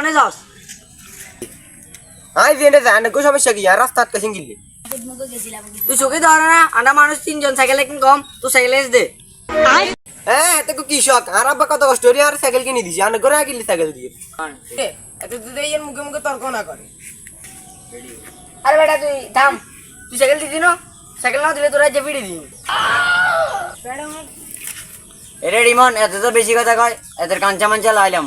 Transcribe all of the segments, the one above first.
কনে যাস? আই দিয়ে যায় না কো সমস্যা কি? আর রাস্তা আটকাছেন গিলে তুই চোখে ধরে না আমরা মানুষ তিনজন সাইকেলে কিন কম তুই সাইকেলে এসে দে। হ্যাঁ এতে কি শখ আর আব্বা কত কষ্ট করে আর সাইকেল কিনে দিছি? আর করে গিলি সাইকেল দিয়ে এত দুধে এর মুখে মুখে তর্ক না করে আরে বেটা তুই থাম। তুই সাইকেল দিদি না? সাইকেল না দিলে তোরা যে পিড়ি দিবি এরে রিমন এত তো বেশি কথা কয় এদের কাঞ্চা মাঞ্চা লাইলাম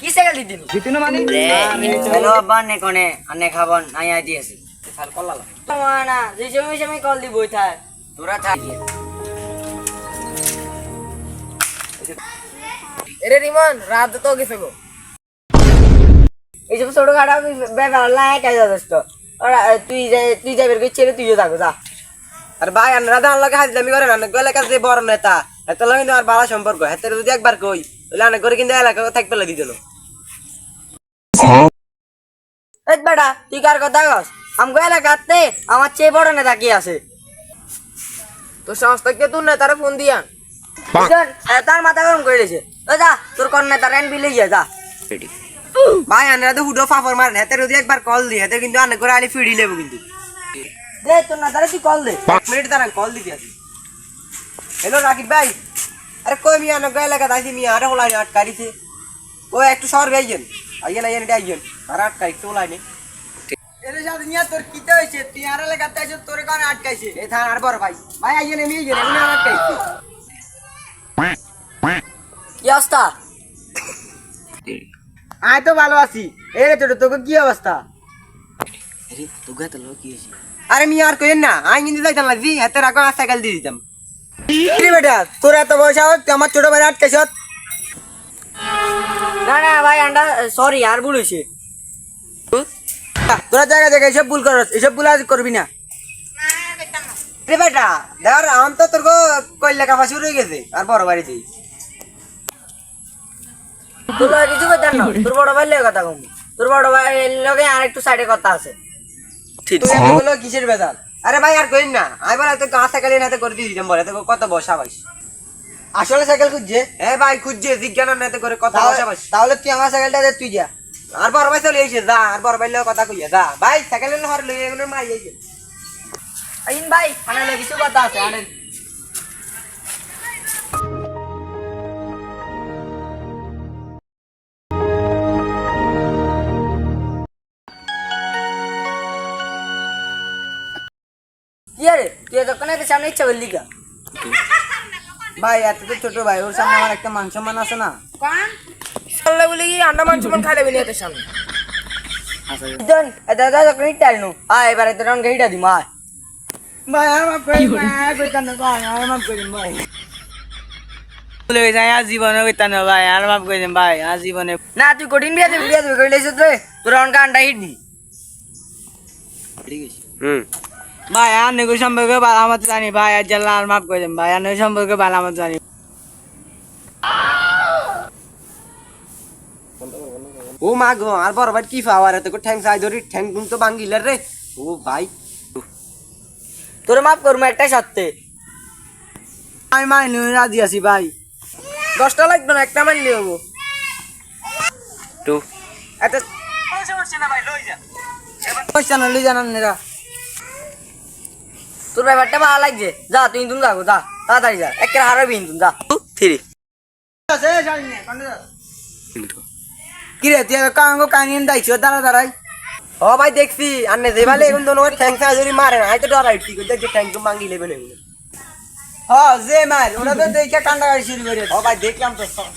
কি সাইকেল দিদি হ্যালো আব্বা নে কোনে আনে খাবন আই আই দিয়েছি সাল কল্লালা তোমার না যে সময় সময় কল দিব থাক তোরা থাকি। এরে রিমন রাত তো গেছে গো। এইসব ছোট খাটো ব্যাপার না একাই যথেষ্ট তুই তুই যাই বের করে ছেড়ে তুইও থাকো যা। আর ভাই আনরা দান লগে হাইজলামি করেন আন গলে কাছে বড় নেতা এত লগে আর বালা সম্পর্ক হাতে যদি একবার কই। তাহলে করে কিন্তু এলাকা থাকতে লাগি দিল। এই বেটা তুই কার কথা কস? আমগো এলাকাতে আমার চেয়ে বড় নেতা কি আছে? তো সংস্থা কে তুই না তারা ফোন দিয়ান বুঝছেন? তার মাথা গরম করে দিয়েছে। ও যা তোর কোন নেতা রেন বিলে গিয়ে যা। ভাই আনরা তো হুডো ফাফর মারেন হাতে যদি একবার কল দি হাতে কিন্তু আন করে আলি ফিডি লেবো কিন্তু। দে তোর নেতারে তুই কল দে। মিনিট দাঁড়ান কল দিতে আসি। হ্যালো রাকিব ভাই। আরে কই মিয়া না গেলে কাজ আইছি মিয়া আরে হলাই আটকারিছে ও একটু শহর গাইছেন আইয়েন আইয়েন এটা আইয়েন আর আটকাই তো হলাই নে। এরে সাথে নিয়া তোর কিতে হইছে? তুই আর লাগাতে আইছ তোর কারণে আটকাইছে? এ থান আর বড় ভাই। ভাই আইয়েন আমি আইয়েন এমনি আটকাইছে। কি অবস্থা? আয় তো ভালো আছি। এ রে ছোট তোকে কি অবস্থা? আরে তোকে তো লোক কি হয়েছে? আরে মিয়া আর কইেন না আই কিন্তু যাইতাম লাগছি হাতে রাখো আর সাইকেল দিয়ে দিতাম। বেটা তোর এত বয়স তুই আমার ছোট ভাই আটকাইছ? না না ভাই আন্ডা সরি আর ভুল হয়েছে তোরা জায়গা জায়গায় এসব ভুল করস এসব ভুল আজ করবি না। রে বেটা ধর আম তো তোর কই লেখাপড়া শুরু হয়ে গেছে আর বড় বাড়ি দিই। তোর কিছু কথা না তোর বড় ভাই লগে কথা কম। তোর বড় ভাই লগে আর একটু সাইডে কথা আছে। তুই এগুলো কিসের বেদাল আরে ভাই আর কইন না। আমি বলে তো গা সাইকেল হাতে করে দিয়ে দিতাম বলে তো কত বসা ভাই আসলে সাইকেল খুঁজছে? হ্যাঁ ভাই খুঁজছে জিজ্ঞানা নাতে করে কথা বসা ভাই তাহলে তুই আমার সাইকেলটা দে তুই যা। আর বড় ভাই চলে এসে যা আর বড় ভাই লগে কথা কইয়া যা। ভাই সাইকেল হর লই এগুলো মারি আইছে। আইন ভাই আনে লগে কিছু কথা আছে আনেন। তুই দোকানের সামনে ইচ্ছা করলি কা ভাই এত তো ছোট ভাই ওর সামনে আমার একটা মান সম্মান আছে না। চললে বলে কি আন্ডা মান সমান খাইলে বলি এত সামনে? জন দাদা আয় এবারে রঙ দিমা আয়। ভাই আমার কই ভাই কইতাম না ভাই আমার কই ভাই। বলে জীবনে না ভাই আর মাপ কই ভাই আর জীবনে না তুই কঠিন বিয়া দেবি বিয়া দেবি কইলে রে তোর হিট দি। হুম। ভাই আর নেগো সম্পর্কে ভালো আমার জানি। ভাই আর জানলা আর মাপ কই দেন ভাই আর নেগো সম্পর্কে ভালো আমার জানি। ও মা গো আর বড় ভাই কি পাওয়ার? এত ঠ্যাং সাই ধরি ঠ্যাং গুম তো ভাঙ্গিলে রে। ও ভাই। তোর মাপ করব একটা সত্যি আমি মাইনি রাজি আছি ভাই। দশটা লাগবে না একটা মানলে হব। তো এত পয়সা না লই জানান নেরা তোর ব্যাপারটা ভালো লাগছে। যা তুই তুমি যাব যা তাড়াতাড়ি যা একের হারাবি তুমি যা। থ্রি কি রে তুই কাঙ্গো কানিন দাইছো দাঁড়া দাঁড়াই। ও ভাই দেখছি আন্নে যে ভালে এখন দোনো ঠ্যাং সাই ধরি মারে না আই তো ডরাই ঠিক দেখছি ঠ্যাং তো ভাঙ্গি লেবে হ্যাঁ যে মার ওরা তো দেখে কান্ডা শুরু করে ও ভাই দেখলাম তো সব।